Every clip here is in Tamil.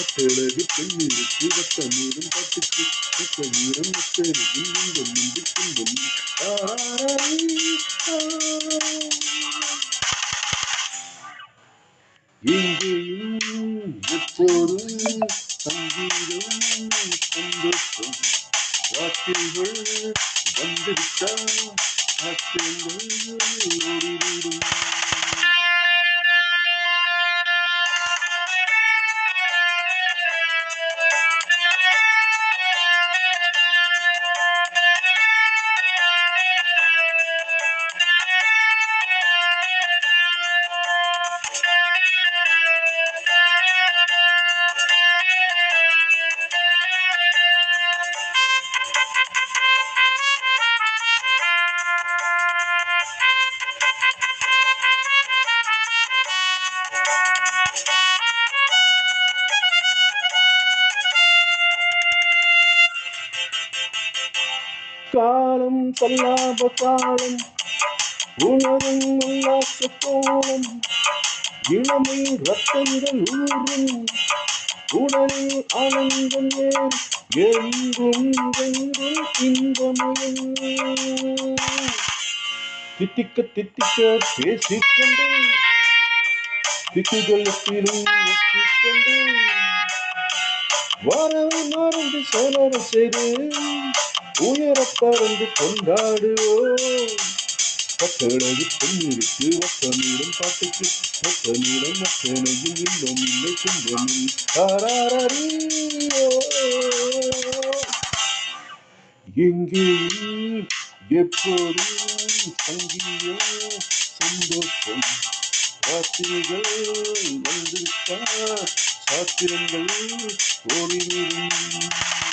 பத்தழகு பெண்ணிற்கு வட்ட நீரும் பாட்டுக்கு வட்ட நீரம் மத்தனையும் இன்பம் துன்பம் எப்போதும் சங்கீதம் சந்தோஷம் காலம் தள்ளாத காலம் உணரும் உல்லாச கோலம் இளமை ரத்தங்கள் ஊரும் உடலில் ஆனந்தம் ஏன் எங்கும் எங்கும் இன்பமயம். தித்திக்க தித்திக்க பேசிக்கொண்டே திக்குகளுக்கிலும் ஒட்டிக்கொண்டு வரவை மறந்து சோழர செய்தேன் உயரப்பறந்து கொண்டாடுவோம் பத்தழகு பெண்ணிற்கு வட்டமீடும் பாட்டுக்கு வட்டமீடம் மத்தனையும் இன்பம் இல்லை துன்பம் இல்லை. ஆராரரீயோ. எங்கேயும் எப்போதும் சங்கீதம் சந்தோஷம் ராத்திரிகள் வந்திருக்க சாத்திரங்கள் ஓடிவிடும்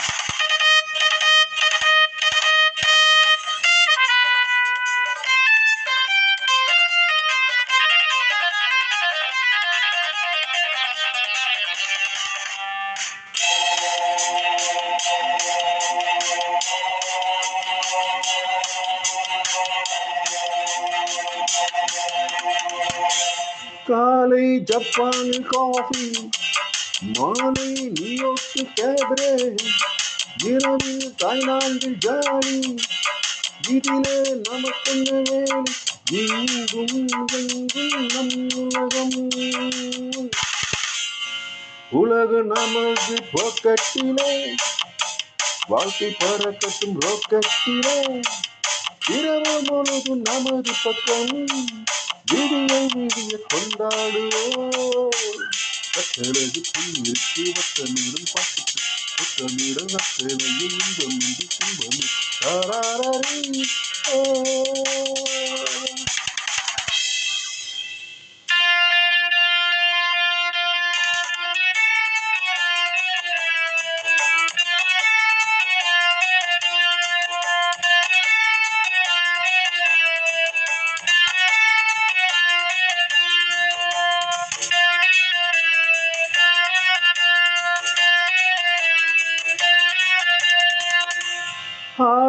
காலை ஜப்பான் காஃபி. மாலை நியூயோர்க்கு கேபரே. இரவில் தாய்லாந்து ஜாலி. இதிலே நமக்கு வேலை? இங்கும் எங்கும் நம் உலகம். உலக நமது பாக்கெட்டிலே வாழ்க்கை பறக்கட்டும் ராக்கெட்டிலே இரவு முழுதும் நமது பக்கம். கொண்டாடுவோம். கட்டழகு புண்ணிற்கு வட்ட நீரும் பாட்டுக்கு அத்தனையும் இன்பம் இன்றி துன்பம். ஓ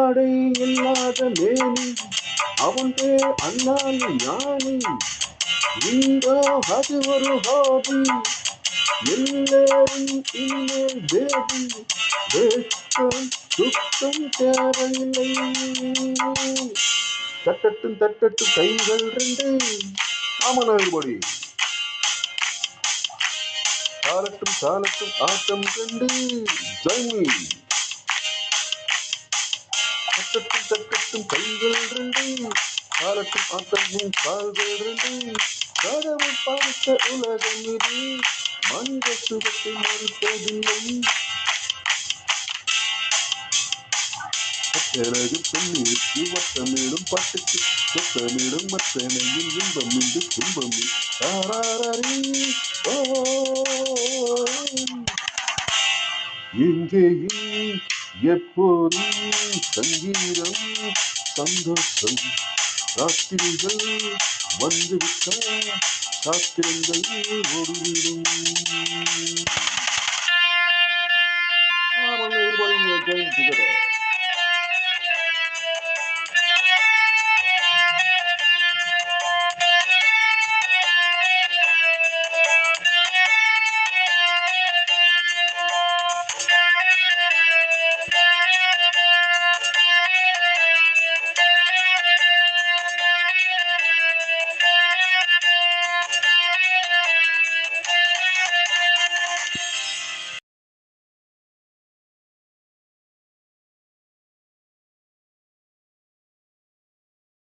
ஆடை இல்லாத மேனி அவன் பேர் அண்ணாலி ஞானி. இந்தோ அது ஒரு ஹாபி எல்லோரும் இனிமேல் பேபி வெட்கம் துக்கம் தேவையில்லை. தட்டட்டும் தட்டட்டும் கைகள் ரெண்டு. ஆமாம் everybody சாலட்டும் காலட்டும் ஆட்டம் கண்டு ஜெய்மி தட்டட்டும் தட்டத்தும் கைகள் ரெண்டு காலத்தும் ஆட்டமும் கால்கள் ரெண்டு கடவுள் பார்த்த உலகம் இது மனித சுகத்தை மறுப்பதில்லை. எனது பெண்ணிற்கு வட்டமிடும் பாட்டுக்கு கொத்தமிடும் மத்தனையும் இன்பம் இன்று துன்பம். எங்கேயும் எப்போதும் சங்கீதம் சந்தோஷம். ராத்திரிகள் வந்துவிட்டால் சாத்திரங்கள் ஓடிவிடும் ஆமாங்க everybody